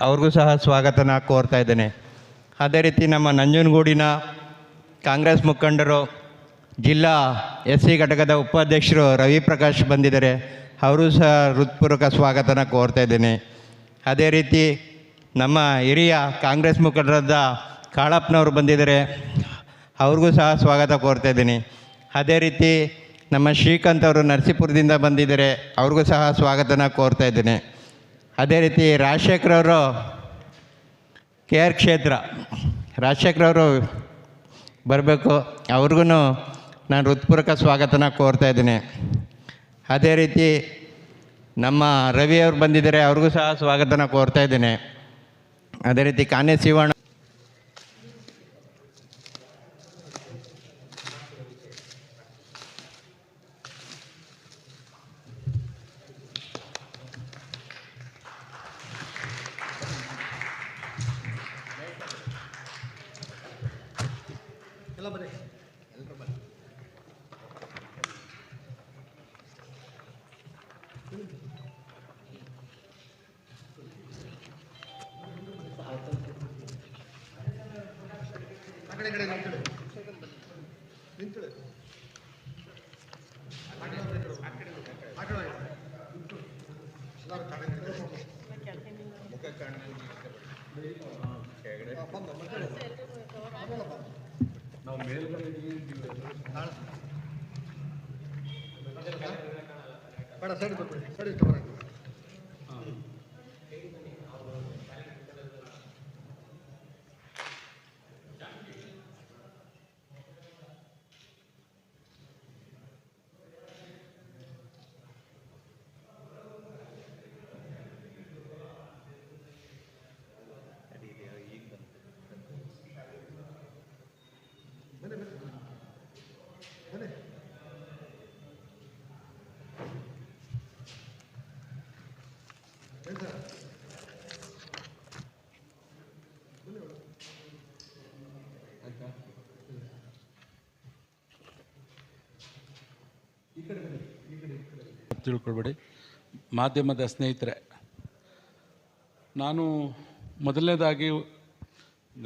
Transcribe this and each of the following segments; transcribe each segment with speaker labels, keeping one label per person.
Speaker 1: ಅವ್ರಿಗೂ ಸಹ ಸ್ವಾಗತನ ಕೋರ್ತಾ ಇದ್ದೇನೆ. ಅದೇ ರೀತಿ ನಮ್ಮ ನಂಜನಗೂಡಿನ ಕಾಂಗ್ರೆಸ್ ಮುಖಂಡರು, ಜಿಲ್ಲಾ ಎಸ್ ಸಿ ಘಟಕದ ಉಪಾಧ್ಯಕ್ಷರು ರವಿ ಪ್ರಕಾಶ್ ಬಂದಿದ್ದಾರೆ. ಅವರು ಸಹ ಹೃತ್ಪೂರ್ವಕ ಸ್ವಾಗತನ ಕೋರ್ತಾ ಇದ್ದೇನೆ. ಅದೇ ರೀತಿ ನಮ್ಮ ಹಿರಿಯ ಕಾಂಗ್ರೆಸ್ ಮುಖಂಡರಾದ ಕಾಳಪ್ಪನವರು ಬಂದಿದ್ದಾರೆ. ಅವ್ರಿಗೂ ಸಹ ಸ್ವಾಗತ ಕೋರ್ತಾ ಇದ್ದೀನಿ. ಅದೇ ರೀತಿ ನಮ್ಮ ಶ್ರೀಕಾಂತ್ ಅವರು ನರಸೀಪುರದಿಂದ ಬಂದಿದ್ದಾರೆ. ಅವ್ರಿಗೂ ಸಹ ಸ್ವಾಗತನ ಕೋರ್ತಾ ಇದ್ದೇನೆ. ಅದೇ ರೀತಿ ರಾಜಶೇಖರ್ ಅವರು ಕೆ ಆರ್ ಕ್ಷೇತ್ರ. ರಾಜಶೇಖರ್ ಅವರು ಬರಬೇಕು. ಅವ್ರಿಗೂ ನಾನು ಹೃತ್ಪೂರ್ವಕ ಸ್ವಾಗತನ ಕೋರ್ತಾ ಇದ್ದೀನಿ. ಅದೇ ರೀತಿ ನಮ್ಮ ರವಿ ಅವರು ಬಂದಿದ್ದಾರೆ, ಅವ್ರಿಗೂ ಸಹ ಸ್ವಾಗತನ ಕೋರ್ತಾ ಇದ್ದೀನಿ. ಅದೇ ರೀತಿ ಕಾನೆ ಶಿವಣ್ಣ ಸುಧಾರ ನಮ್ಮ ಕಡೆ ನಿಮ್ಮ ನಾವು ಮೇಲ್ಗಡೆ ಸರಿ ಸರಿ
Speaker 2: ತಿಳ್ಕೊಳ್ಬೇಡಿ. ಮಾಧ್ಯಮದ ಸ್ನೇಹಿತರೆ, ನಾನು ಮೊದಲನೇದಾಗಿ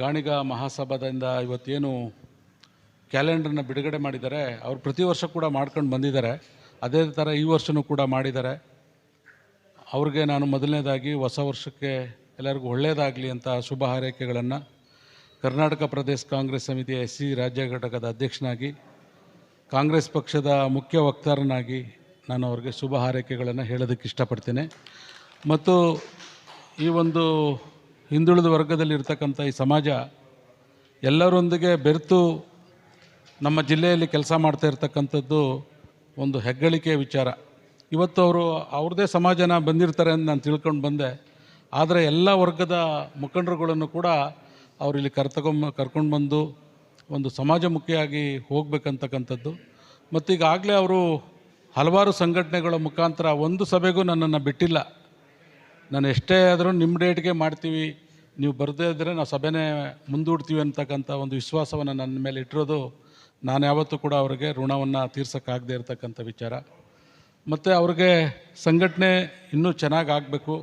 Speaker 2: ಗಾಣಿಗ ಮಹಾಸಭಾದಿಂದ ಇವತ್ತೇನು ಕ್ಯಾಲೆಂಡರ್ನ ಬಿಡುಗಡೆ ಮಾಡಿದ್ದಾರೆ, ಅವ್ರು ಪ್ರತಿ ವರ್ಷ ಕೂಡ ಮಾಡ್ಕೊಂಡು ಬಂದಿದ್ದಾರೆ. ಅದೇ ಥರ ಈ ವರ್ಷವೂ ಕೂಡ ಮಾಡಿದ್ದಾರೆ. ಅವ್ರಿಗೆ ನಾನು ಮೊದಲನೇದಾಗಿ ಹೊಸ ವರ್ಷಕ್ಕೆ ಎಲ್ಲರಿಗೂ ಒಳ್ಳೆಯದಾಗಲಿ ಅಂತ ಶುಭ ಹಾರೈಕೆಗಳನ್ನು ಕರ್ನಾಟಕ ಪ್ರದೇಶ ಕಾಂಗ್ರೆಸ್ ಸಮಿತಿಯ ಎಸ್ ಸಿ ರಾಜ್ಯ ಘಟಕದ ಅಧ್ಯಕ್ಷನಾಗಿ, ಕಾಂಗ್ರೆಸ್ ಪಕ್ಷದ ಮುಖ್ಯ ವಕ್ತಾರನಾಗಿ ನಾನು ಅವ್ರಿಗೆ ಶುಭ ಹಾರೈಕೆಗಳನ್ನು ಹೇಳೋದಕ್ಕೆ ಇಷ್ಟಪಡ್ತೇನೆ. ಮತ್ತು ಈ ಒಂದು ಹಿಂದುಳಿದ ವರ್ಗದಲ್ಲಿ ಇರ್ತಕ್ಕಂಥ ಈ ಸಮಾಜ ಎಲ್ಲರೊಂದಿಗೆ ಬೆರೆತು ನಮ್ಮ ಜಿಲ್ಲೆಯಲ್ಲಿ ಕೆಲಸ ಮಾಡ್ತಾ ಇರ್ತಕ್ಕಂಥದ್ದು ಒಂದು ಹೆಗ್ಗಳಿಕೆಯ ವಿಚಾರ. ಇವತ್ತು ಅವರು ಅವ್ರದ್ದೇ ಸಮಾಜನ ಬಂದಿರ್ತಾರೆ ಅಂತ ನಾನು ತಿಳ್ಕೊಂಡು ಬಂದೆ. ಆದರೆ ಎಲ್ಲ ವರ್ಗದ ಮುಖಂಡರುಗಳನ್ನು ಕೂಡ ಅವರು ಇಲ್ಲಿ ಕರ್ತಕೊಂಬ ಕರ್ಕೊಂಡು ಬಂದು ಒಂದು ಸಮಾಜಮುಖಿಯಾಗಿ ಹೋಗ್ಬೇಕಂತಕ್ಕಂಥದ್ದು. ಮತ್ತು ಈಗಾಗಲೇ ಅವರು ಹಲವಾರು ಸಂಘಟನೆಗಳ ಮುಖಾಂತರ ಒಂದು ಸಭೆಗೂ ನನ್ನನ್ನು ಬಿಟ್ಟಿಲ್ಲ. ನಾನು ಎಷ್ಟೇ ಆದರೂ ನಿಮ್ಮ ಡೇಟ್ಗೆ ಮಾಡ್ತೀವಿ, ನೀವು ಬರದೇ ಇದ್ದರೆ ನಾವು ಸಭೆನೇ ಮುಂದೂಡ್ತೀವಿ ಅಂತಕ್ಕಂಥ ಒಂದು ವಿಶ್ವಾಸವನ್ನು ನನ್ನ ಮೇಲೆ ಇಟ್ಟಿರೋದು, ನಾನು ಯಾವತ್ತೂ ಕೂಡ ಅವರಿಗೆ ಋಣವನ್ನು ತೀರ್ಸೋಕ್ಕಾಗದೇ ಇರತಕ್ಕಂಥ ವಿಚಾರ. ಮತ್ತು ಅವ್ರಿಗೆ ಸಂಘಟನೆ ಇನ್ನೂ ಚೆನ್ನಾಗಿ ಆಗಬೇಕು.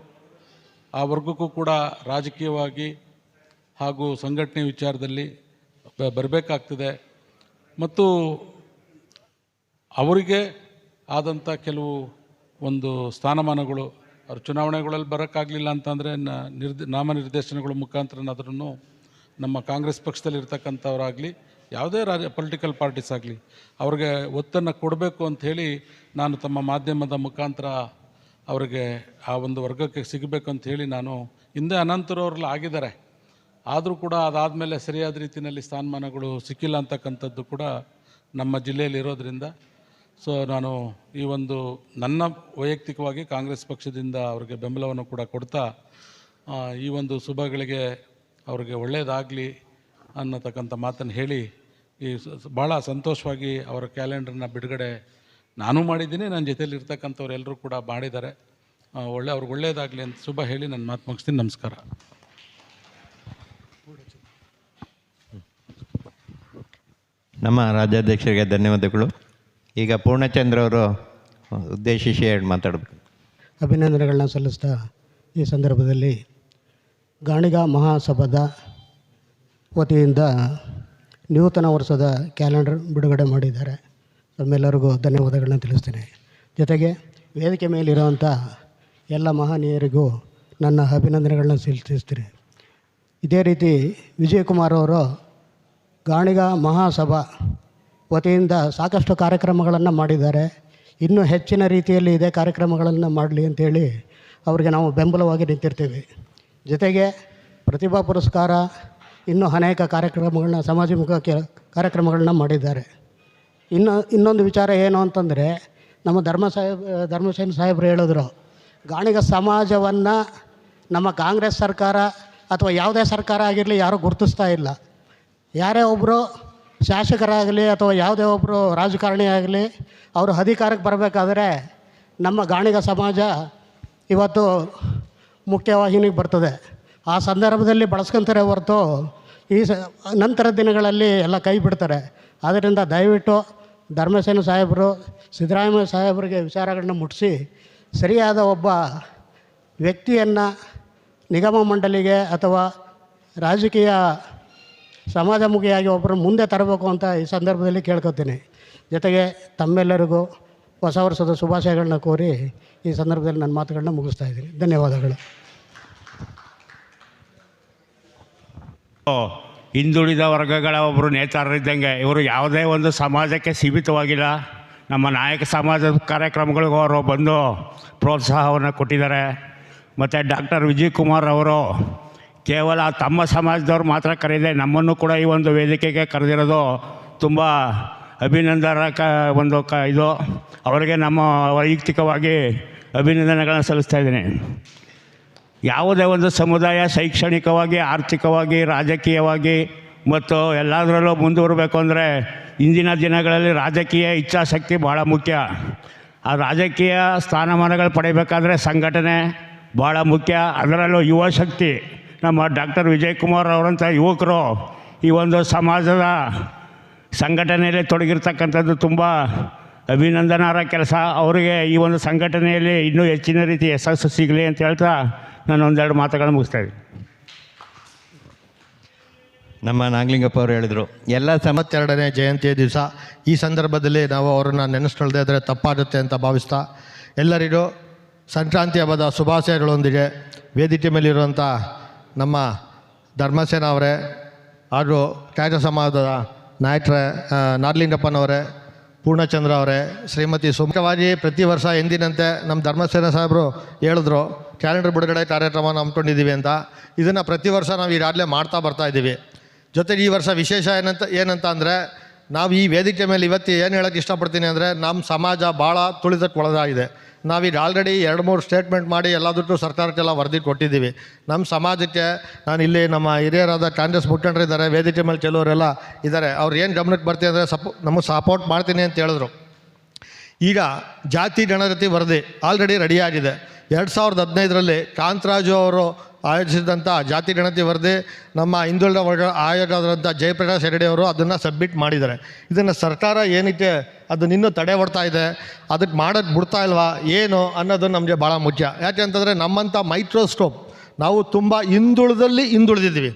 Speaker 2: ಆ ವರ್ಗಕ್ಕೂ ಕೂಡ ರಾಜಕೀಯವಾಗಿ ಹಾಗೂ ಸಂಘಟನೆ ವಿಚಾರದಲ್ಲಿ ಬರಬೇಕಾಗ್ತದೆ. ಮತ್ತು ಅವರಿಗೆ ಆದಂಥ ಕೆಲವು ಒಂದು ಸ್ಥಾನಮಾನಗಳು, ಅವ್ರ ಚುನಾವಣೆಗಳಲ್ಲಿ ಬರೋಕ್ಕಾಗಲಿಲ್ಲ ಅಂತಂದರೆ ನ, ನಿರ್ದ, ನಾಮನಿರ್ದೇಶನಗಳ ಮುಖಾಂತರನಾದ್ರೂ ನಮ್ಮ ಕಾಂಗ್ರೆಸ್ ಪಕ್ಷದಲ್ಲಿ ಇರ್ತಕ್ಕಂಥವ್ರಾಗಲಿ ಯಾವುದೇ ರಾಜ ಪೊಲಿಟಿಕಲ್ ಪಾರ್ಟೀಸ್ ಆಗಲಿ, ಅವ್ರಿಗೆ ಒತ್ತನ್ನು ಕೊಡಬೇಕು ಅಂಥೇಳಿ ನಾನು ತಮ್ಮ ಮಾಧ್ಯಮದ ಮುಖಾಂತರ ಅವರಿಗೆ ಆ ಒಂದು ವರ್ಗಕ್ಕೆ ಸಿಗಬೇಕು ಅಂತ ಹೇಳಿ ನಾನು ಹಿಂದೆ ಅನಂತರವ್ರಲ್ಲಿ ಆಗಿದ್ದಾರೆ. ಆದರೂ ಕೂಡ ಅದಾದಮೇಲೆ ಸರಿಯಾದ ರೀತಿಯಲ್ಲಿ ಸ್ಥಾನಮಾನಗಳು ಸಿಕ್ಕಿಲ್ಲ ಅಂತಕ್ಕಂಥದ್ದು ಕೂಡ ನಮ್ಮ ಜಿಲ್ಲೆಯಲ್ಲಿ ಇರೋದರಿಂದ. ಸೊ ನಾನು ಈ ಒಂದು ನನ್ನ ವೈಯಕ್ತಿಕವಾಗಿ ಕಾಂಗ್ರೆಸ್ ಪಕ್ಷದಿಂದ ಅವರಿಗೆ ಬೆಂಬಲವನ್ನು ಕೂಡ ಕೊಡ್ತಾ ಈ ಒಂದು ಶುಭಗಳಿಗೆ ಅವರಿಗೆ ಒಳ್ಳೆಯದಾಗಲಿ ಅನ್ನತಕ್ಕಂಥ ಮಾತನ್ನು ಹೇಳಿ ಈ ಭಾಳ ಸಂತೋಷವಾಗಿ ಅವರ ಕ್ಯಾಲೆಂಡರ್ನ ಬಿಡುಗಡೆ ನಾನು ಮಾಡಿದ್ದೀನಿ. ನನ್ನ ಜೊತೆಲಿ ಇರ್ತಕ್ಕಂಥವ್ರು ಎಲ್ಲರೂ ಕೂಡ ಮಾಡಿದ್ದಾರೆ. ಒಳ್ಳೆ ಅವ್ರಿಗೆ ಒಳ್ಳೆಯದಾಗಲಿ ಅಂತ ಶುಭ ಹೇಳಿ ನನ್ನ ಮಾತು ಮುಗಿಸ್ತೀನಿ. ನಮಸ್ಕಾರ.
Speaker 1: ನಮ್ಮ ರಾಜ್ಯಾಧ್ಯಕ್ಷರಿಗೆ ಧನ್ಯವಾದಗಳು. ಈಗ ಪೂರ್ಣಚಂದ್ರ ಅವರು ಉದ್ದೇಶಿಸಿ ಹೇಳಿ ಮಾತಾಡಬೇಕು.
Speaker 3: ಅಭಿನಂದನೆಗಳನ್ನ ಸಲ್ಲಿಸ್ತಾ ಈ ಸಂದರ್ಭದಲ್ಲಿ ಗಾಣಿಗ ಮಹಾಸಭಾದ ವತಿಯಿಂದ ನೂತನ ವರ್ಷದ ಕ್ಯಾಲೆಂಡರ್ ಬಿಡುಗಡೆ ಮಾಡಿದ್ದಾರೆ. ತಮ್ಮೆಲ್ಲರಿಗೂ ಧನ್ಯವಾದಗಳನ್ನ ತಿಳಿಸ್ತೇನೆ. ಜೊತೆಗೆ ವೇದಿಕೆ ಮೇಲಿರುವಂಥ ಎಲ್ಲ ಮಹನೀಯರಿಗೂ ನನ್ನ ಅಭಿನಂದನೆಗಳನ್ನ ಸಲ್ಲಿಸ್ತೀನಿ. ಇದೇ ರೀತಿ ವಿಜಯಕುಮಾರ್ ಅವರು ಗಾಣಿಗ ಮಹಾಸಭಾ ವತಿಯಿಂದ ಸಾಕಷ್ಟು ಕಾರ್ಯಕ್ರಮಗಳನ್ನು ಮಾಡಿದ್ದಾರೆ. ಇನ್ನೂ ಹೆಚ್ಚಿನ ರೀತಿಯಲ್ಲಿ ಇದೇ ಕಾರ್ಯಕ್ರಮಗಳನ್ನು ಮಾಡಲಿ ಅಂತೇಳಿ ಅವರಿಗೆ ನಾವು ಬೆಂಬಲವಾಗಿ ನಿಂತಿರ್ತೀವಿ. ಜೊತೆಗೆ ಪ್ರತಿಭಾ ಪುರಸ್ಕಾರ ಇನ್ನೂ ಅನೇಕ ಕಾರ್ಯಕ್ರಮಗಳನ್ನ ಸಮಾಜಮುಖ ಕಾರ್ಯಕ್ರಮಗಳನ್ನ ಮಾಡಿದ್ದಾರೆ. ಇನ್ನು, ಇನ್ನೊಂದು ವಿಚಾರ ಏನು ಅಂತಂದರೆ, ನಮ್ಮ ಧರ್ಮ ಸಾಹೇಬ್, ಧರ್ಮಸೇನ ಸಾಹೇಬರು ಹೇಳಿದ್ರು, ಗಾಣಿಗ ಸಮಾಜವನ್ನು ನಮ್ಮ ಕಾಂಗ್ರೆಸ್ ಸರ್ಕಾರ ಅಥವಾ ಯಾವುದೇ ಸರ್ಕಾರ ಆಗಿರಲಿ ಯಾರೂ ಗುರುತಿಸ್ತಾ ಇಲ್ಲ. ಯಾರೇ ಒಬ್ಬರು ಶಾಸಕರಾಗಲಿ ಅಥವಾ ಯಾವುದೇ ಒಬ್ಬರು ರಾಜಕಾರಣಿ ಆಗಲಿ, ಅವರು ಅಧಿಕಾರಕ್ಕೆ ಬರಬೇಕಾದ್ರೆ ನಮ್ಮ ಗಾಣಿಗ ಸಮಾಜ ಇವತ್ತು ಮುಖ್ಯವಾಹಿನಿಗೆ ಬರ್ತದೆ. ಆ ಸಂದರ್ಭದಲ್ಲಿ ಬಳಸ್ಕೊಂತಾರೆ ಹೊರತು ಈ ಸ, ನಂತರ ದಿನಗಳಲ್ಲಿ ಎಲ್ಲ ಕೈ ಬಿಡ್ತಾರೆ. ಆದ್ದರಿಂದ ದಯವಿಟ್ಟು ಧರ್ಮಸೇನ ಸಾಹೇಬರು, ಸಿದ್ದರಾಮಯ್ಯ ಸಾಹೇಬರಿಗೆ ವಿಚಾರಗಳನ್ನ ಮುಟ್ಟಿಸಿ ಸರಿಯಾದ ಒಬ್ಬ ವ್ಯಕ್ತಿಯನ್ನು ನಿಗಮ ಮಂಡಳಿಗೆ ಅಥವಾ ರಾಜಕೀಯ ಸಮಾಜಮುಖಿಯಾಗಿ ಒಬ್ಬರು ಮುಂದೆ ತರಬೇಕು ಅಂತ ಈ ಸಂದರ್ಭದಲ್ಲಿ ಕೇಳ್ಕೊತೀನಿ. ಜೊತೆಗೆ ತಮ್ಮೆಲ್ಲರಿಗೂ ಹೊಸ ವರ್ಷದ ಶುಭಾಶಯಗಳನ್ನ ಕೋರಿ ಈ ಸಂದರ್ಭದಲ್ಲಿ ನನ್ನ ಮಾತುಗಳನ್ನ ಮುಗಿಸ್ತಾ ಇದ್ದೀನಿ. ಧನ್ಯವಾದಗಳು.
Speaker 4: ಹಿಂದುಳಿದ ವರ್ಗಗಳ ಒಬ್ಬರು ನೇತಾರರಿದ್ದಂಗೆ ಇವರು ಯಾವುದೇ ಒಂದು ಸಮಾಜಕ್ಕೆ ಸೀಮಿತವಾಗಿಲ್ಲ. ನಮ್ಮ ನಾಯಕ ಸಮಾಜದ ಕಾರ್ಯಕ್ರಮಗಳಿಗೂ ಅವರು ಬಂದು ಪ್ರೋತ್ಸಾಹವನ್ನು ಕೊಟ್ಟಿದ್ದಾರೆ. ಮತ್ತು ಡಾಕ್ಟರ್ ವಿಜಯ್ ಕುಮಾರ್ ಅವರು ಕೇವಲ ತಮ್ಮ ಸಮಾಜದವ್ರು ಮಾತ್ರ ಕರೆದೇ ನಮ್ಮನ್ನು ಕೂಡ ಈ ಒಂದು ವೇದಿಕೆಗೆ ಕರೆದಿರೋದು ತುಂಬ ಅಭಿನಂದನ ಕ ಒಂದು ಕ ಇದು. ಅವರಿಗೆ ನಮ್ಮ ವೈಯಕ್ತಿಕವಾಗಿ ಅಭಿನಂದನೆಗಳನ್ನು ಸಲ್ಲಿಸ್ತಾ ಇದ್ದೀನಿ. ಯಾವುದೇ ಒಂದು ಸಮುದಾಯ ಶೈಕ್ಷಣಿಕವಾಗಿ, ಆರ್ಥಿಕವಾಗಿ, ರಾಜಕೀಯವಾಗಿ, ಮತ್ತು ಎಲ್ಲದರಲ್ಲೂ ಮುಂದುವರಬೇಕು ಅಂದರೆ ಇಂದಿನ ದಿನಗಳಲ್ಲಿ ರಾಜಕೀಯ ಇಚ್ಛಾಶಕ್ತಿ ಭಾಳ ಮುಖ್ಯ. ಆ ರಾಜಕೀಯ ಸ್ಥಾನಮಾನಗಳು ಪಡೆಯಬೇಕಾದ್ರೆ ಸಂಘಟನೆ ಭಾಳ ಮುಖ್ಯ. ಅದರಲ್ಲೂ ಯುವ ಶಕ್ತಿ ನಮ್ಮ ಡಾಕ್ಟರ್ ವಿಜಯ್ ಕುಮಾರ್ ಅವರಂಥ ಯುವಕರು ಈ ಒಂದು ಸಮಾಜದ ಸಂಘಟನೆಯಲ್ಲಿ ತೊಡಗಿರ್ತಕ್ಕಂಥದ್ದು ತುಂಬ ಅಭಿನಂದನಾರ್ಹ ಕೆಲಸ. ಅವರಿಗೆ ಈ ಒಂದು ಸಂಘಟನೆಯಲ್ಲಿ ಇನ್ನೂ ಹೆಚ್ಚಿನ ರೀತಿ ಯಶಸ್ಸು ಸಿಗಲಿ ಅಂತ ಹೇಳ್ತಾ ನಾನು ಒಂದೆರಡು ಮಾತುಗಳನ್ನು ಮುಗಿಸ್ತಾ ಇದ್ದೀನಿ.
Speaker 1: ನಮ್ಮ ನಾಗಲಿಂಗಪ್ಪ ಅವರು ಹೇಳಿದರು, ಎಲ್ಲ
Speaker 5: ತೊಂಬತ್ತೆರಡನೇ ಜಯಂತಿಯ ದಿವಸ ಈ ಸಂದರ್ಭದಲ್ಲಿ ನಾವು ಅವರನ್ನು ನೆನೆಸ್ಕೊಳ್ಳದೆ ಇದ್ದರೆ ತಪ್ಪಾಗುತ್ತೆ ಅಂತ ಭಾವಿಸ್ತಾ, ಎಲ್ಲರಿಗೂ ಸಂಕ್ರಾಂತಿ ಹಬ್ಬದ ಶುಭಾಶಯಗಳೊಂದಿಗೆ ವೇದಿಕೆ ಮೇಲಿರುವಂಥ ನಮ್ಮ ಧರ್ಮಸೇನ ಅವರೇ ಹಾಗೂ ತ್ಯಾಗ ಸಮಾಜದ ನಾಯಕರೇ ನಾಗಲಿಂಗಪ್ಪನವರೇ ಪೂರ್ಣಚಂದ್ರ ಅವರೇ, ಶ್ರೀಮತಿ ಸುಮುಖವಾಗಿ ಪ್ರತಿ ವರ್ಷ ಎಂದಿನಂತೆ ನಮ್ಮ ಧರ್ಮಸೇನ ಸಾಹೇಬರು ಹೇಳಿದ್ರು, ಕ್ಯಾಲೆಂಡರ್ ಬಿಡುಗಡೆ ಕಾರ್ಯಕ್ರಮ ಹಮ್ಮಿಕೊಂಡಿದ್ದೀವಿ ಅಂತ. ಇದನ್ನು ಪ್ರತಿ ವರ್ಷ ನಾವು ಈಗಾಗಲೇ ಮಾಡ್ತಾ ಬರ್ತಾ ಇದ್ದೀವಿ. ಜೊತೆಗೆ ಈ ವರ್ಷ ವಿಶೇಷ ಏನಂತ ಏನಂತ ಅಂದರೆ, ನಾವು ಈ ವೇದಿಕೆ ಮೇಲೆ ಇವತ್ತು ಏನು ಹೇಳೋಕ್ಕೆ ಇಷ್ಟಪಡ್ತೀನಿ ಅಂದರೆ ನಮ್ಮ ಸಮಾಜ ಭಾಳ ತುಳಿತಕ್ಕೆ ಒಳಗಾಗಿದೆ ನಾವೀಗ ಆಲ್ರೆಡಿ ಎರಡು ಮೂರು ಸ್ಟೇಟ್ಮೆಂಟ್ ಮಾಡಿ ಎಲ್ಲದಕ್ಕೂ ಸರ್ಕಾರಕ್ಕೆಲ್ಲ ವರದಿ ಕೊಟ್ಟಿದ್ದೀವಿ. ನಮ್ಮ ಸಮಾಜಕ್ಕೆ, ನಾನು ಇಲ್ಲಿ ನಮ್ಮ ಹಿರಿಯರಾದ ಕಾಂಗ್ರೆಸ್ ಮುಖಂಡರಿದ್ದಾರೆ ವೇದಿಕೆ ಮೇಲೆ ಕೆಲವರೆಲ್ಲ ಇದ್ದಾರೆ. ಅವ್ರು ಏನು ಗಮನಕ್ಕೆ ಬರ್ತೀವಿ ಅಂದರೆ ಸಪೋ, ನಮಗೆ ಸಪೋರ್ಟ್ ಮಾಡ್ತೀನಿ ಅಂತ ಹೇಳಿದ್ರು. ಈಗ ಜಾತಿ ಗಣಗತಿ ವರದಿ ಆಲ್ರೆಡಿ ರೆಡಿಯಾಗಿದೆ ಎರಡು ಸಾವಿರದ ಹದಿನೈದರಲ್ಲಿ ಕಾಂತರಾಜು ಅವರು ಆಯೋಜಿಸಿದಂಥ ಜಾತಿ ಗಣತಿ ವರದಿ, ನಮ್ಮ ಹಿಂದುಳಿದ ವರ್ಗ ಆಯೋಗದಂಥ ಜಯಪ್ರಕಾಶ್ ಹೆಗಡೆ ಅವರು ಅದನ್ನು ಸಬ್ಮಿಟ್ ಮಾಡಿದ್ದಾರೆ. ಇದನ್ನು ಸರ್ಕಾರ ಏನಕ್ಕೆ ಅದನ್ನ ಇನ್ನೂ ತಡೆ ಹೊಡ್ತಾ ಇದೆ ಅದಕ್ಕೆ ಮಾಡೋಕ್ಕೆ ಬಿಡ್ತಾ ಇಲ್ವಾ, ಏನು ಅನ್ನೋದು ನಮಗೆ ಭಾಳ ಮುಖ್ಯ. ಯಾಕೆ ಅಂತಂದರೆ ನಮ್ಮಂಥ ಮೈಕ್ರೋಸ್ಕೋಪ್, ನಾವು ತುಂಬ ಹಿಂದುಳಿದಲ್ಲಿ ಹಿಂದುಳಿದಿದ್ದೀವಿ.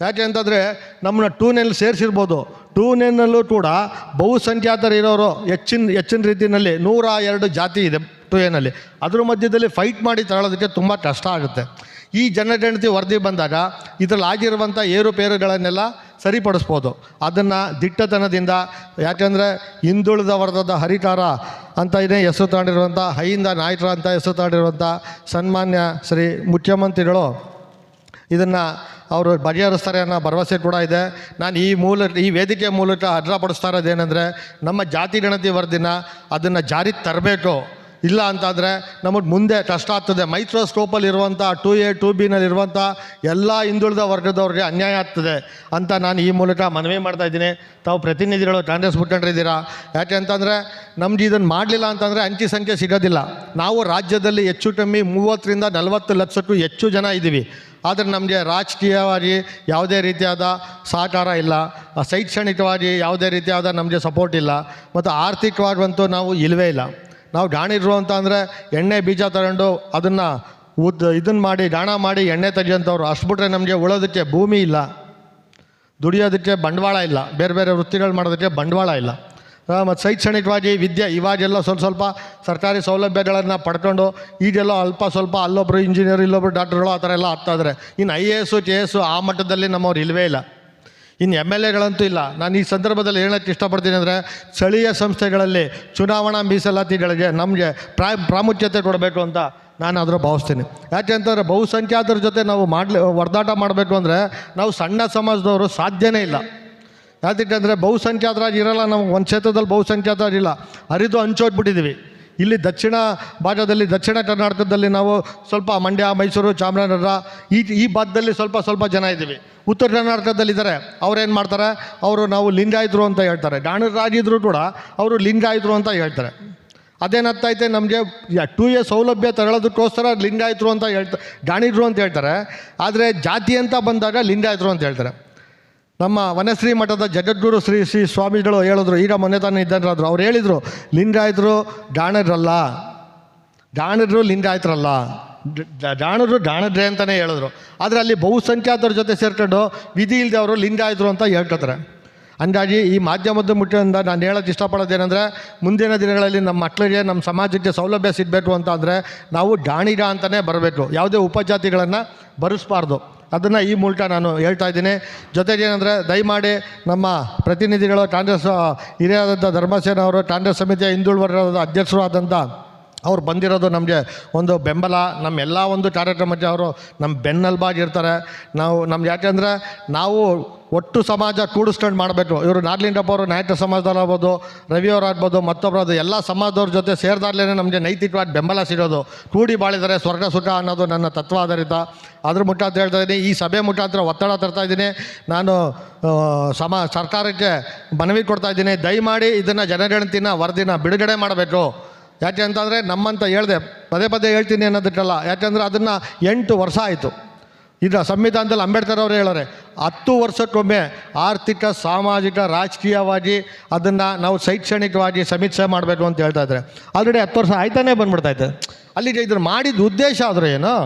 Speaker 5: ಯಾಕೆ ಅಂತಂದರೆ ನಮ್ಮನ್ನ ಟೂ ನೇನಲ್ಲಿ ಸೇರಿಸಿರ್ಬೋದು. ಟೂ ನೇನಲ್ಲೂ ಕೂಡ ಬಹುಸಂಖ್ಯಾತರು ಇರೋರು ಹೆಚ್ಚಿನ ಹೆಚ್ಚಿನ ರೀತಿಯಲ್ಲಿ ನೂರ ಎರಡು ಜಾತಿ ಇದೆ ಟೂ ಎನಲ್ಲಿ ಅದ್ರ ಮಧ್ಯದಲ್ಲಿ ಫೈಟ್ ಮಾಡಿ ತಗೊಳ್ಳೋದಕ್ಕೆ ತುಂಬ ಕಷ್ಟ ಆಗುತ್ತೆ. ಈ ಜನಗಣತಿ ವರದಿ ಬಂದಾಗ ಇದರಲ್ಲಿ ಆಗಿರುವಂಥ ಏರುಪೇರುಗಳನ್ನೆಲ್ಲ ಸರಿಪಡಿಸ್ಬೋದು. ಅದನ್ನು ದಿಟ್ಟತನದಿಂದ ಯಾಕಂದರೆ ಹಿಂದುಳಿದ ವರ್ಗದ ಹರಿಕಾರ ಅಂತ ಏನೇ ಹೆಸರು ತಾಂಡಿರುವಂಥ, ಹೈಯಿಂದ ನಾಯಕರ ಅಂತ ಹೆಸರು ತಾಂಡಿರುವಂಥ ಸನ್ಮಾನ್ಯ ಶ್ರೀ ಮುಖ್ಯಮಂತ್ರಿಗಳು ಇದನ್ನು ಅವರು ಬಗೆಹರಿಸ್ತಾರೆ ಅನ್ನೋ ಭರವಸೆ ಕೂಡ ಇದೆ. ನಾನು ಈ ಮೂಲ, ಈ ವೇದಿಕೆ ಮೂಲಕ ಅಡ್ಡಪಡಿಸ್ತಾ ಇರೋದೇನೆಂದರೆ ನಮ್ಮ ಜಾತಿ ಗಣತಿ ವರದಿನ ಅದನ್ನು ಜಾರಿಗೆ ತರಬೇಕು. ಇಲ್ಲ ಅಂತಂದರೆ ನಮಗೆ ಮುಂದೆ ಕಷ್ಟ ಆಗ್ತದೆ. ಮೈಕ್ರೋಸ್ಕೋಪಲ್ಲಿ ಇರುವಂಥ ಟು ಎ, ಟು ಬಿನಲ್ಲಿರುವಂಥ ಎಲ್ಲ ಹಿಂದುಳಿದ ವರ್ಗದವ್ರಿಗೆ ಅನ್ಯಾಯ ಆಗ್ತದೆ ಅಂತ ನಾನು ಈ ಮೂಲಕ ಮನವಿ ಮಾಡ್ತಾ ಇದ್ದೀನಿ. ತಾವು ಪ್ರತಿನಿಧಿಗಳು, ಕಾಂಗ್ರೆಸ್ ಮುಖಂಡರಿದ್ದೀರಾ ಯಾಕೆ ಅಂತಂದರೆ ನಮ್ಗೆ ಇದನ್ನು ಮಾಡಲಿಲ್ಲ ಅಂತಂದರೆ ಅಂಕಿ ಸಂಖ್ಯೆ ಸಿಗೋದಿಲ್ಲ. ನಾವು ರಾಜ್ಯದಲ್ಲಿ ಹೆಚ್ಚು ಕಮ್ಮಿ ಮೂವತ್ತರಿಂದ ನಲವತ್ತು ಲಕ್ಷಕ್ಕೂ ಹೆಚ್ಚು ಜನ ಇದ್ದೀವಿ. ಆದರೆ ನಮಗೆ ರಾಜಕೀಯವಾಗಿ ಯಾವುದೇ ರೀತಿಯಾದ ಸಹಕಾರ ಇಲ್ಲ. ಶೈಕ್ಷಣಿಕವಾಗಿ ಯಾವುದೇ ರೀತಿಯಾದ ನಮಗೆ ಸಪೋರ್ಟ್ ಇಲ್ಲ. ಮತ್ತು ಆರ್ಥಿಕವಾಗಂತೂ ನಾವು ಇಲ್ಲವೇ ಇಲ್ಲ. ನಾವು ಗಾಣಿರು ಅಂತ ಅಂದರೆ ಎಣ್ಣೆ ಬೀಜ ತಗೊಂಡು ಅದನ್ನು ಉದ್ ಇದನ್ನು ಮಾಡಿ, ದಾಣ ಮಾಡಿ ಎಣ್ಣೆ ತೆಗೆಯೋಂಥವ್ರು ಅಷ್ಟು ಬಿಟ್ರೆ ನಮಗೆ ಉಳೋದಕ್ಕೆ ಭೂಮಿ ಇಲ್ಲ. ದುಡಿಯೋದಕ್ಕೆ ಬಂಡವಾಳ ಇಲ್ಲ. ಬೇರೆ ಬೇರೆ ವೃತ್ತಿಗಳು ಮಾಡೋದಕ್ಕೆ ಬಂಡವಾಳ ಇಲ್ಲ. ಮತ್ತು ಶೈಕ್ಷಣಿಕವಾಗಿ ವಿದ್ಯೆ ಇವಾಗೆಲ್ಲ ಸ್ವಲ್ಪ ಸ್ವಲ್ಪ ಸರ್ಕಾರಿ ಸೌಲಭ್ಯಗಳನ್ನು ಪಡ್ಕೊಂಡು, ಈಗೆಲ್ಲ ಅಲ್ಪ ಸ್ವಲ್ಪ ಅಲ್ಲೊಬ್ಬರು ಇಂಜಿನಿಯರ್ ಇಲ್ಲೊಬ್ರು ಡಾಕ್ಟ್ರುಗಳು ಆ ಥರ ಎಲ್ಲ ಆಗ್ತಾಯಿದ್ರೆ ಇನ್ನು I A S K S ಆ ಮಟ್ಟದಲ್ಲಿ ನಮ್ಮವ್ರು ಇಲ್ಲವೇ ಇಲ್ಲ. ಇನ್ನು ಎಂ ಎಲ್ ಎಗಳಂತೂ ಇಲ್ಲ. ನಾನು ಈ ಸಂದರ್ಭದಲ್ಲಿ ಹೇಳಕ್ಕೆ ಇಷ್ಟಪಡ್ತೀನಿ ಅಂದರೆ ಸ್ಥಳೀಯ ಸಂಸ್ಥೆಗಳಲ್ಲಿ ಚುನಾವಣಾ ಮೀಸಲಾತಿಗಳಿಗೆ ನಮಗೆ ಪ್ರಾ, ಪ್ರಾಮುಖ್ಯತೆ ಕೊಡಬೇಕು ಅಂತ ನಾನು ಅದರ ಭಾವಿಸ್ತೀನಿ. ಯಾಕೆ ಅಂತಂದರೆ ಬಹುಸಂಖ್ಯಾತರ ಜೊತೆ ನಾವು ಮಾಡಲಿ ಹೊಡೆದಾಟ ಮಾಡಬೇಕು ಅಂದರೆ ನಾವು ಸಣ್ಣ ಸಮಾಜದವರು ಸಾಧ್ಯನೇ ಇಲ್ಲ. ಯಾಕೆ ಅಂದರೆ ಬಹುಸಂಖ್ಯಾತರಾಗಿ ಇರಲ್ಲ ನಾವು ಒಂದು ಕ್ಷೇತ್ರದಲ್ಲಿ ಬಹುಸಂಖ್ಯಾತರಾಗಿಲ್ಲ ಹರಿದು ಹಂಚೋಗ್ಬಿಟ್ಟಿದ್ದೀವಿ ಇಲ್ಲಿ ದಕ್ಷಿಣ ಭಾಗದಲ್ಲಿ, ದಕ್ಷಿಣ ಕರ್ನಾಟಕದಲ್ಲಿ ನಾವು ಸ್ವಲ್ಪ ಮಂಡ್ಯ, ಮೈಸೂರು, ಚಾಮರಾಜನಗರ, ಈ ಈ ಭಾಗದಲ್ಲಿ ಸ್ವಲ್ಪ ಸ್ವಲ್ಪ ಜನ ಇದ್ದೀವಿ. ಉತ್ತರ ಕರ್ನಾಟಕದಲ್ಲಿದ್ದಾರೆ ಅವ್ರೇನು ಮಾಡ್ತಾರೆ? ಅವರು ನಾವು ಲಿಂಗಾಯಿತರು ಅಂತ ಹೇಳ್ತಾರೆ. ಗಾಣರಾಗಿದ್ದರೂ ಕೂಡ ಅವರು ಲಿಂಗಾಯಿತರು ಅಂತ ಹೇಳ್ತಾರೆ. ಅದೇನಾಗ್ತೈತೆ ನಮಗೆ? ಟೂ ಇಯರ್ ಸೌಲಭ್ಯ ತಗೊಳ್ಳೋದಕ್ಕೋಸ್ಕರ ಲಿಂಗಾಯಿತರು ಅಂತ ಹೇಳ್ತಾರೆ ಗಾಣಿದ್ರು ಅಂತ ಹೇಳ್ತಾರೆ. ಆದರೆ ಜಾತಿ ಅಂತ ಬಂದಾಗ ಲಿಂಗಾಯಿತರು ಅಂತ ಹೇಳ್ತಾರೆ. ನಮ್ಮ ವನಶ್ರೀ ಮಠದ ಜಗದ್ಗುರು ಶ್ರೀ ಶ್ರೀ ಸ್ವಾಮಿಗಳು ಹೇಳಿದ್ರು ಈಗ ಮೊನ್ನೆ ತಾನೇ ಇದ್ದಾರಾದ್ರು ಅವ್ರು ಹೇಳಿದರು, ಲಿಂಗಾಯತರು ಡಾಣರಲ್ಲ ಡಾಣರು ಲಿಂಗಾಯತರಲ್ಲ. ಡಾಣರು ಡಾಣಡ್ರೆ ಅಂತಲೇ ಹೇಳಿದ್ರು. ಆದರೆ ಅಲ್ಲಿ ಬಹುಸಂಖ್ಯಾತರ ಜೊತೆ ಸೇರ್ಕೊಂಡು ವಿಧಿ ಇಲ್ಲದವರು ಲಿಂಗಾಯತರು ಅಂತ ಹೇಳ್ಕೊತಾರೆ. ಹಂಗಾಗಿ ಈ ಮಾಧ್ಯಮದ ಮುಟ್ಟಿನಿಂದ ನಾನು ಹೇಳೋದು ಇಷ್ಟಪಡೋದೇನೆಂದರೆ, ಮುಂದಿನ ದಿನಗಳಲ್ಲಿ ನಮ್ಮ ಮಕ್ಕಳಿಗೆ, ನಮ್ಮ ಸಮಾಜಕ್ಕೆ ಸೌಲಭ್ಯ ಸಿಗಬೇಕು ಅಂತ ನಾವು ಡಾಣಿಗ ಅಂತಲೇ ಬರಬೇಕು. ಯಾವುದೇ ಉಪಜಾತಿಗಳನ್ನು ಬರೆಸ್ಬಾರ್ದು. ಅದನ್ನು ಈ ಮೂಲಕ ನಾನು ಹೇಳ್ತಾ ಇದ್ದೀನಿ. ಜೊತೆಗೆ ಏನಂದರೆ, ದಯಮಾಡಿ ನಮ್ಮ ಪ್ರತಿನಿಧಿಗಳು, ಕಾಂಗ್ರೆಸ್ ಹಿರಿಯರಾದಂಥ ಧರ್ಮಸೇನ ಅವರು, ಕಾಂಗ್ರೆಸ್ ಸಮಿತಿಯ ಹಿಂದುಳಿದ ಅಧ್ಯಕ್ಷರು ಆದಂಥ ಅವ್ರು ಬಂದಿರೋದು ನಮಗೆ ಒಂದು ಬೆಂಬಲ ನಮ್ಮ ಎಲ್ಲ ಒಂದು ಕಾರ್ಯಕ್ರಮಕ್ಕೆ ಅವರು ನಮ್ಮ ಬೆನ್ನಲ್ಬಾಗಿರ್ತಾರೆ ನಾವು ನಮ್ಗೆ ಯಾಕೆಂದರೆ ನಾವು ಒಟ್ಟು ಸಮಾಜ ಕೂಡಿಸ್ಕೊಂಡು ಮಾಡಬೇಕು. ಇವರು ನಾಡ್ಲಿಂಗಪ್ಪ ಅವರು ನಾಯಕ ಸಮಾಜದವ್ರಾಗ್ಬೋದು ರವಿಯವರಾಗ್ಬೋದು ಮತ್ತೊಬ್ಬರದು ಎಲ್ಲ ಸಮಾಜದವ್ರ ಜೊತೆ ಸೇರಿದಾಗಲೇ ನಮಗೆ ನೈತಿಕವಾಗಿ ಬೆಂಬಲ ಸಿಗೋದು. ಕೂಡಿ ಬಾಳಿದರೆ ಸ್ವರ್ಗ ಸುಖ ಅನ್ನೋದು ನನ್ನ ತತ್ವ ಆಧಾರಿತ. ಅದ್ರ ಮುಖಾಂತರ ಹೇಳ್ತಾ ಇದ್ದೀನಿ, ಈ ಸಭೆ ಮುಖಾಂತರ ಒತ್ತಡ ತರ್ತಾ ಇದ್ದೀನಿ. ನಾನು ಸಮ, ಸರ್ಕಾರಕ್ಕೆ ಮನವಿ ಕೊಡ್ತಾ ಇದ್ದೀನಿ. ದಯಮಾಡಿ ಇದನ್ನು ಜನಗಣತಿನ ವರದಿನ ಬಿಡುಗಡೆ ಮಾಡಬೇಕು. ಯಾಕೆ ಅಂತಂದರೆ ನಮ್ಮಂತ ಹೇಳಿದೆ, ಪದೇ ಪದೇ ಹೇಳ್ತೀನಿ ಅನ್ನೋದಕ್ಕಲ್ಲ ಯಾಕೆಂದರೆ ಅದನ್ನು ಎಂಟು ವರ್ಷ ಆಯಿತು. ಇದರ ಸಂವಿಧಾನದಲ್ಲಿ ಅಂಬೇಡ್ಕರ್ ಅವರು ಹೇಳೋರೆ, ಹತ್ತು ವರ್ಷಕ್ಕೊಮ್ಮೆ ಆರ್ಥಿಕ, ಸಾಮಾಜಿಕ, ರಾಜಕೀಯವಾಗಿ ಅದನ್ನು ನಾವು ಶೈಕ್ಷಣಿಕವಾಗಿ ಸಮೀಕ್ಷೆ ಮಾಡಬೇಕು ಅಂತ ಹೇಳ್ತಾ ಇದ್ದಾರೆ. ಆಲ್ರೆಡಿ ಹತ್ತು ವರ್ಷ ಆಯ್ತಾನೇ ಇದೆ. ಅಲ್ಲಿಗೆ ಇದ್ರ ಮಾಡಿದ ಉದ್ದೇಶ ಆದರೂ ಏನು?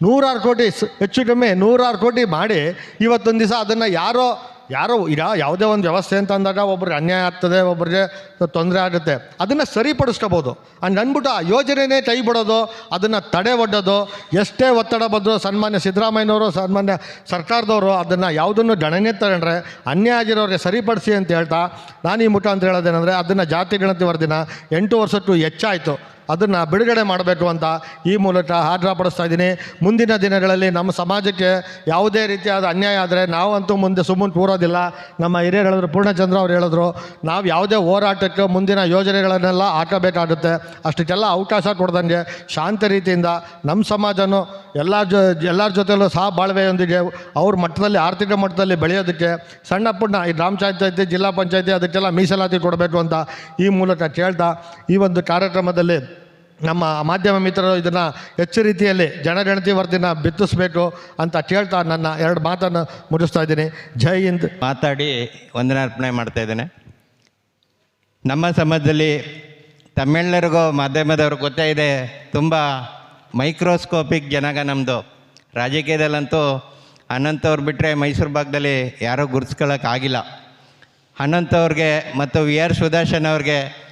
Speaker 5: ನೂರಾರು ಕೋಟಿ ಹೆಚ್ಚು ಕಮ್ಮಿ ನೂರಾರು ಕೋಟಿ ಮಾಡಿ ಇವತ್ತೊಂದು ದಿವಸ ಅದನ್ನು ಯಾರೋ ಯಾರೋ ಇರ, ಯಾವುದೇ ಒಂದು ವ್ಯವಸ್ಥೆ ಅಂತ ಅಂದಾಗ ಒಬ್ಬರಿಗೆ ಅನ್ಯಾಯ ಆಗ್ತದೆ ಒಬ್ಬರಿಗೆ ತೊಂದರೆ ಆಗುತ್ತೆ. ಅದನ್ನು ಸರಿಪಡಿಸ್ಕೋಬೋದು. ಅಂಡ್ ಅಂದ್ಬಿಟ್ಟು ಆ ಯೋಜನೆನೇ ಕೈ ಬಿಡೋದು ಅದನ್ನು ತಡೆ ಒಡ್ಡೋದು ಎಷ್ಟೇ ಒತ್ತಡ ಬಂದರೂ ಸನ್ಮಾನ್ಯ ಸಿದ್ದರಾಮಯ್ಯನವರು, ಸನ್ಮಾನ್ಯ ಸರ್ಕಾರದವರು ಅದನ್ನು ಯಾವುದನ್ನು ಗಣನೆ ತಗೊಂಡ್ರೆ ಅನ್ಯಾಯ ಆಗಿರೋರಿಗೆ ಸರಿಪಡಿಸಿ ಅಂತ ಹೇಳ್ತಾ, ನಾನು ಈ ಅಂತ ಹೇಳೋದೇನೆಂದರೆ, ಅದನ್ನು ಜಾತಿ ಗಣತಿ ವರದಿನ ಎಂಟು ವರ್ಷಕ್ಕೂ ಹೆಚ್ಚಾಯಿತು. ಅದನ್ನು ಬಿಡುಗಡೆ ಮಾಡಬೇಕು ಅಂತ ಈ ಮೂಲಕ ಆಜ್ಞಾಪಡಿಸ್ತಾ ಇದ್ದೀನಿ. ಮುಂದಿನ ದಿನಗಳಲ್ಲಿ ನಮ್ಮ ಸಮಾಜಕ್ಕೆ ಯಾವುದೇ ರೀತಿಯಾದ ಅನ್ಯಾಯ ಆದರೆ ನಾವಂತೂ ಮುಂದೆ ಸುಮ್ಮನೆ ಕೂರೋದಿಲ್ಲ. ನಮ್ಮ ಹಿರಿಯರು ಹೇಳಿದ್ರು, ಪೂರ್ಣಚಂದ್ರ ಅವರು ಹೇಳಿದ್ರು, ನಾವು ಯಾವುದೇ ಹೋರಾಟಕ್ಕೆ ಮುಂದಿನ ಯೋಜನೆಗಳನ್ನೆಲ್ಲ ಹಾಕಬೇಕಾಗುತ್ತೆ. ಅಷ್ಟಕ್ಕೆಲ್ಲ ಅವಕಾಶ ಕೊಡ್ದಂಗೆ ಶಾಂತ ರೀತಿಯಿಂದ ನಮ್ಮ ಸಮಾಜನೂ ಎಲ್ಲ ಜೊ, ಎಲ್ಲರ ಜೊತೆಯಲ್ಲೂ ಸಹ ಬಾಳ್ವೆಯೊಂದಿಗೆ ಅವ್ರ ಮಟ್ಟದಲ್ಲಿ, ಆರ್ಥಿಕ ಮಟ್ಟದಲ್ಲಿ ಬೆಳೆಯೋದಕ್ಕೆ ಸಣ್ಣ ಪುಟ್ಟ ಈ ಗ್ರಾಮ ಪಂಚಾಯತಿ, ಜಿಲ್ಲಾ ಪಂಚಾಯತಿ ಅದಕ್ಕೆಲ್ಲ ಮೀಸಲಾತಿ ಕೊಡಬೇಕು ಅಂತ ಈ ಮೂಲಕ ಕೇಳ್ತಾ ಈ ಒಂದು ಕಾರ್ಯಕ್ರಮದಲ್ಲಿ ನಮ್ಮ ಮಾಧ್ಯಮ ಮಿತ್ರರು ಇದನ್ನು ಹೆಚ್ಚು ರೀತಿಯಲ್ಲಿ ಜನಗಣತಿ ವರದಿನ ಬಿತ್ತಿಸ್ಬೇಕು ಅಂತ ಕೇಳ್ತಾ ನನ್ನ ಎರಡು ಮಾತನ್ನು ಮುಗಿಸ್ತಾ ಇದ್ದೀನಿ. ಜೈ ಹಿಂದ್.
Speaker 1: ಮಾತಾಡಿ ವಂದನಾರ್ಪಣೆ ಮಾಡ್ತಾ ಇದ್ದೇನೆ. ನಮ್ಮ ಸಮಾಜದಲ್ಲಿ ತಮ್ಮೆಲ್ಲರಿಗೂ ಮಾಧ್ಯಮದವ್ರಿಗೆ ಗೊತ್ತೇ ಇದೆ, ತುಂಬ ಮೈಕ್ರೋಸ್ಕೋಪಿಕ್ ಜನಾಂಗ ನಮ್ಮದು ರಾಜಕೀಯದಲ್ಲಂತೂ ಅನಂತವ್ರು ಬಿಟ್ಟರೆ ಮೈಸೂರು ಭಾಗದಲ್ಲಿ ಯಾರೂ ಗುರ್ಸ್ಕೊಳ್ಳೋಕ್ಕಾಗಿಲ್ಲ ಅನಂತವ್ರಿಗೆ ಮತ್ತು ವಿ ಆರ್ ಸುದರ್ಶನ್ ಅವ್ರಿಗೆ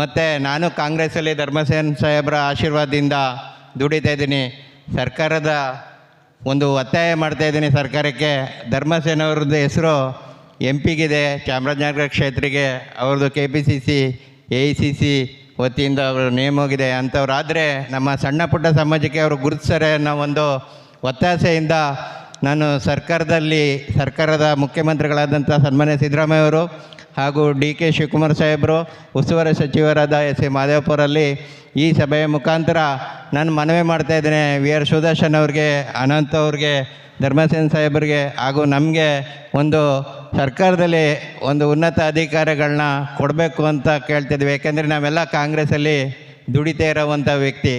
Speaker 1: ಮತ್ತು ನಾನು ಕಾಂಗ್ರೆಸ್ಸಲ್ಲಿ ಧರ್ಮಸೇನ್ ಸಾಹೇಬರ ಆಶೀರ್ವಾದದಿಂದ ದುಡಿತಾ ಇದ್ದೀನಿ. ಸರ್ಕಾರದ ಒಂದು ಒತ್ತಾಯ ಮಾಡ್ತಾ ಇದ್ದೀನಿ ಸರ್ಕಾರಕ್ಕೆ. ಧರ್ಮಸೇನ ಅವ್ರದ್ದು ಹೆಸರು ಎಂ ಪಿಗಿದೆ ಚಾಮರಾಜನಗರ ಕ್ಷೇತ್ರಕ್ಕೆ ಅವ್ರದ್ದು K P C C A I C C ವತಿಯಿಂದ ಅವರು ನೇಮ್ ಹೋಗಿದೆ. ಅಂಥವ್ರಾದರೆ ನಮ್ಮ ಸಣ್ಣ ಪುಟ್ಟ ಸಮಾಜಕ್ಕೆ ಅವರು ಗುರುತಿಸ್ತಾರೆ ಅನ್ನೋ ಒಂದು ಒತ್ತಾಸೆಯಿಂದ ನಾನು ಸರ್ಕಾರದಲ್ಲಿ, ಸರ್ಕಾರದ ಮುಖ್ಯಮಂತ್ರಿಗಳಾದಂಥ ಸನ್ಮಾನ್ಯ ಸಿದ್ದರಾಮಯ್ಯ ಅವರು ಹಾಗೂ ಡಿ ಕೆ ಶಿವಕುಮಾರ್ ಸಾಹೇಬರು ಉಸ್ತುವಾರಿ ಸಚಿವರಾದ ಎಸ್ ಎ ಮಾದೇವಪುರಲ್ಲಿ ಈ ಸಭೆಯ ಮುಖಾಂತರ ನಾನು ಮನವಿ ಮಾಡ್ತಾ ಇದ್ದೇನೆ. ವಿ ಆರ್ ಸುದರ್ಶನ್ ಅವ್ರಿಗೆ, ಅನಂತ್ ಅವ್ರಿಗೆ, ಧರ್ಮಸೇನ್ ಸಾಹೇಬರಿಗೆ ಹಾಗೂ ನಮಗೆ ಒಂದು ಸರ್ಕಾರದಲ್ಲಿ ಒಂದು ಉನ್ನತ ಅಧಿಕಾರಗಳನ್ನ ಕೊಡಬೇಕು ಅಂತ ಕೇಳ್ತಿದ್ವಿ ಯಾಕೆಂದರೆ ನಾವೆಲ್ಲ ಕಾಂಗ್ರೆಸ್ಸಲ್ಲಿ ದುಡಿತಾ ಇರೋವಂಥ ವ್ಯಕ್ತಿ.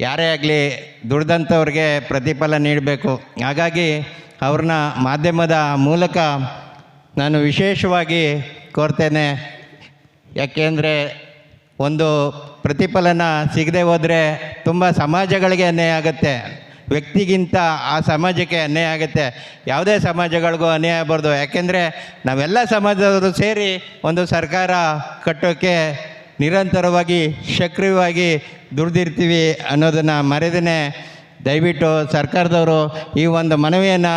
Speaker 1: ಯಾರೇ ಆಗಲಿ ದುಡ್ದಂಥವ್ರಿಗೆ ಪ್ರತಿಫಲ ನೀಡಬೇಕು. ಹಾಗಾಗಿ ಅವ್ರನ್ನ ಮಾಧ್ಯಮದ ಮೂಲಕ ನಾನು ವಿಶೇಷವಾಗಿ ಕೋರ್ತೇನೆ. ಯಾಕೆಂದರೆ ಒಂದು ಪ್ರತಿಫಲನ ಸಿಗದೆ ಹೋದರೆ ತುಂಬ ಸಮಾಜಗಳಿಗೆ ಅನ್ಯಾಯ ಆಗುತ್ತೆ. ವ್ಯಕ್ತಿಗಿಂತ ಆ ಸಮಾಜಕ್ಕೆ ಅನ್ಯಾಯ ಆಗುತ್ತೆ. ಯಾವುದೇ ಸಮಾಜಗಳಿಗೂ ಅನ್ಯಾಯ ಆಗಬಾರ್ದು. ಯಾಕೆಂದರೆ ನಾವೆಲ್ಲ ಸಮಾಜದವರು ಸೇರಿ ಒಂದು ಸರ್ಕಾರ ಕಟ್ಟೋಕ್ಕೆ ನಿರಂತರವಾಗಿ, ಸಕ್ರಿಯವಾಗಿ ದುಡ್ದಿರ್ತೀವಿ ಅನ್ನೋದನ್ನು ಮರೆದೇ ದಯವಿಟ್ಟು ಸರ್ಕಾರದವರು ಈ ಒಂದು ಮನವಿಯನ್ನು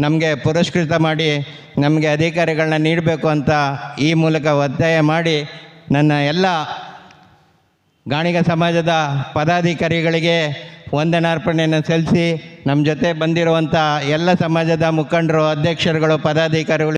Speaker 1: ನಮಗೆ ಪುರಸ್ಕೃತ ಮಾಡಿ ನಮಗೆ ಅಧಿಕಾರಿಗಳನ್ನ ನೀಡಬೇಕು ಅಂತ ಈ ಮೂಲಕ ಒತ್ತಾಯ ಮಾಡಿ ನನ್ನ ಎಲ್ಲ ಗಾಣಿಗ ಸಮಾಜದ ಪದಾಧಿಕಾರಿಗಳಿಗೆ ವಂದನಾರ್ಪಣೆಯನ್ನು ಸಲ್ಲಿಸಿ ನಮ್ಮ ಜೊತೆ ಬಂದಿರುವಂಥ ಎಲ್ಲ ಸಮಾಜದ ಮುಖಂಡರು, ಅಧ್ಯಕ್ಷರುಗಳು, ಪದಾಧಿಕಾರಿಗಳು